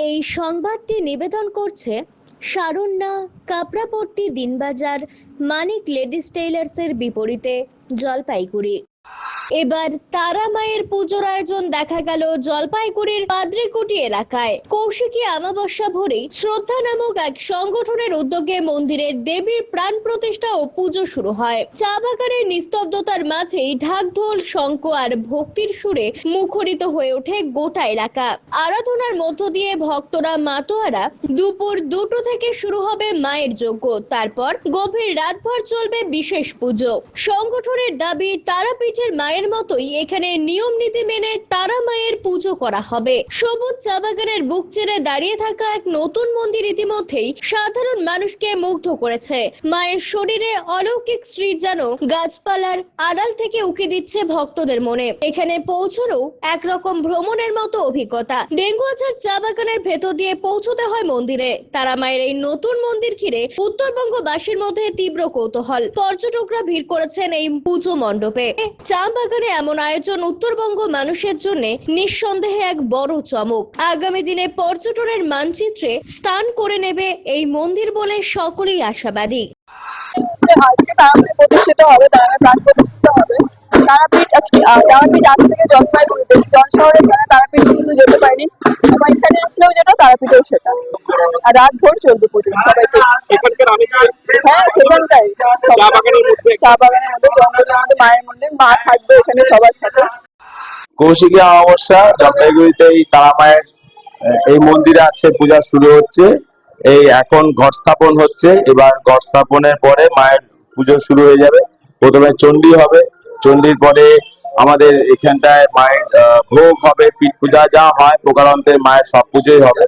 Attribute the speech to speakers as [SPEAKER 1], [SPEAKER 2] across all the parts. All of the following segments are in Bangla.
[SPEAKER 1] এই সংবাদটি নিবেদন করছে সারণ্যা কাপড়াপট্টি দিনবাজার মানিক লেডিস টেইলার্সের বিপরীতে জলপাইগুড়ি। এবার তারা মায়ের পুজোর আয়োজন দেখা গেল জলপাইগুড়ির পাদ্রিকুটি এলাকায়। কৌশিকী অমাবস্যা ভোরেই শ্রদ্ধা নামক এক সংগঠনের উদ্যোগে মন্দিরের দেবীর প্রাণ প্রতিষ্ঠা ও পুজো শুরু হয়। চা বাগানের নিস্তব্ধতার মাঝেই ঢাক ঢোল শঙ্খ আর ভক্তির সুরে মুখরিত হয়ে ওঠে গোটা এলাকা। আরাধনার মধ্য দিয়ে ভক্তরা মাতোয়ারা দুপুর দুটো থেকে শুরু হবে মায়ের যজ্ঞ। তারপর গভীর রাতভর চলবে বিশেষ পুজো। সংগঠনের দাবি, তারাপীঠের মায়ের মতোই এখানে নিয়ম নীতি মেনে তারা মায়ের পুজো করা হবে। সবুজ চা বাগানের বুক চেড়ে দাঁড়িয়ে থাকা এক নতুন মন্দির ইতিমধ্যেই সাধারণ মানুষকে মুগ্ধ করেছে। মায়ের শরীরে অলৌকিক শ্রী যেন গাছপালার আড়াল থেকে উকি দিচ্ছে ভক্তদের মনে। এখানে পৌঁছানো একরকম ভ্রমণের মতো অভিজ্ঞতা। ডেঙ্গুয়াঝার চা বাগানের ভেতর দিয়ে পৌঁছতে হয় মন্দিরে। তারা মায়ের এই নতুন মন্দির ঘিরে উত্তরবঙ্গবাসীর মধ্যে তীব্র কৌতূহল। পর্যটকরা ভিড় করেছেন এই পুজো মণ্ডপে। চা এমন আয়োজন উত্তরবঙ্গ মানুষের জন্য নিঃসন্দেহে এক বড় চমক। আগামী দিনে পর্যটনের মানচিত্রে স্থান করে নেবে এই মন্দির বলে সকলেই আশাবাদী।
[SPEAKER 2] প্রতিষ্ঠিত হবে তারা প্রতিষ্ঠিত হবে। তারাপীঠ আজকে তারাপীঠ আজ থেকে জলপাইগুড়িতে জন শহরের জন্য তারাপীঠ কিন্তু যেতে পারিনি। এবং এখানে আসলেও যেটা তারাপীঠেও সেটা। আর রাত ভোর চলবে পুজো সবাইকে। হ্যাঁ সেখানটাই
[SPEAKER 3] চা বাগানের মধ্যে।
[SPEAKER 2] চা বাগানের মধ্যে জঙ্গলের মধ্যে মায়ের মন্দির মা থাকবে এখানে সবার সাথে।
[SPEAKER 3] কৌশিকী অমাবস্যা জলপাইগুড়িতে এই তারামায়ের আহ, এই মন্দিরে আছে পূজা শুরু হচ্ছে। এই এখন ঘট স্থাপন হচ্ছে। এবার ঘট স্থাপনের পরে মায়ের পুজো শুরু হয়ে যাবে। প্রথমে চণ্ডী হবে। চণ্ডীর পরে আমাদের এখানটায় মায়ের ভোগ হবে, পিঠ পূজা যা হয়, প্রকারান্তে মায়ের সব পুজোই হবে।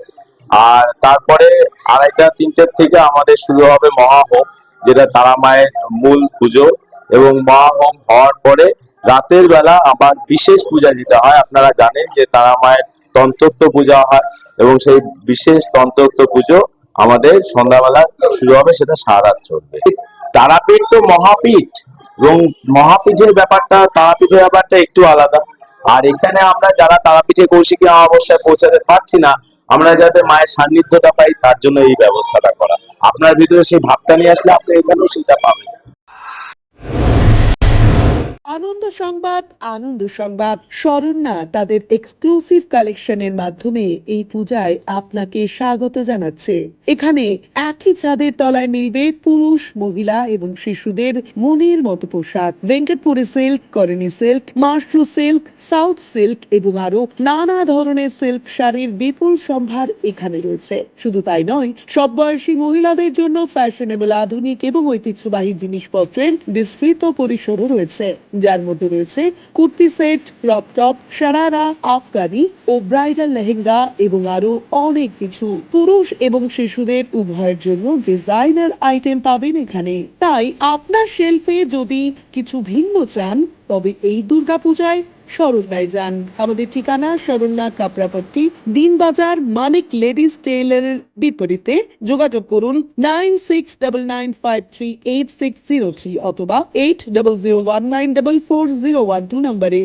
[SPEAKER 3] আর তারপরে আড়াইটা, তিনটের থেকে আমাদের শুরু হবে মহাহোম, যেটা তারা মায়ের মূল পুজো। এবং মহাহোম হওয়ার পরে রাতের বেলা আবার বিশেষ পূজা যেটা হয়, আপনারা জানেন যে তারা মায়ের তন্ত্রত্ব পূজা হয়। এবং সেই বিশেষ তন্ত্রত্ব পুজো আমাদের সন্ধ্যাবেলা শুরু হবে, সেটা সারা রাত চলবে। তারাপীঠ তো মহাপীঠ। এবং মহাপীঠের ব্যাপারটা, তারাপীঠের ব্যাপারটা একটু আলাদা। আর এখানে আমরা যারা তারাপীঠে কৌশিকী অমাবস্যায় পৌঁছাতে পারছি না, আমরা যাতে মায়ের সান্নিধ্যটা পাই, তার জন্য এই ব্যবস্থাটা করা। আপনার ভিতরে সেই ভাবটা নিয়ে আসলে আপনি এখানেও সেটা পাবেন।
[SPEAKER 4] আনন্দ সংবাদ আনন্দ সংবাদ। শরণ্যা তাদের এক্সক্লুসিভ কালেকশনের মাধ্যমে এই পূজায় আপনাকে স্বাগত জানাচ্ছে। এখানে একই ছাদের তলায় মিলবে পুরুষ, মহিলা এবং শিশুদের মনের মতো পোশাক। ভেঙ্কটপুরি সিল্ক করণী সিল্ক মাশরু সিল্ক সাউথ সিল্ক এবং আরও নানা ধরনের সিল্ক শাড়ির বিপুল সম্ভার এখানে রয়েছে। শুধু তাই নয়, সব বয়সী মহিলাদের জন্য ফ্যাশনেবল আধুনিক এবং ঐতিহ্যবাহী জিনিসপত্রের বিস্তৃত পরিসরও রয়েছে। যার মধ্যে রয়েছে kurti set crop top sharara Afghani ও ব্রাইডাল লেহেঙ্গা এবং আরও অনেক কিছু। পুরুষ এবং শিশুদের উভয়ের জন্য ডিজাইনার আইটেম পাবেন এখানে। তাই আপনার শেলফে যদি কিছু ভিন্ন চান, তবে এই দুর্গাপূজায় শরণ্যায় যান আমাদের ঠিকানা শরণ্যা কাপড়াপট্টি, দিনবাজার, মানিক লেডিস টেইলারের বিপরীতে যোগাযোগ করুন nine six double nine five three eight six zero three অথবা eight double zero one nine double four zero one two নম্বরে।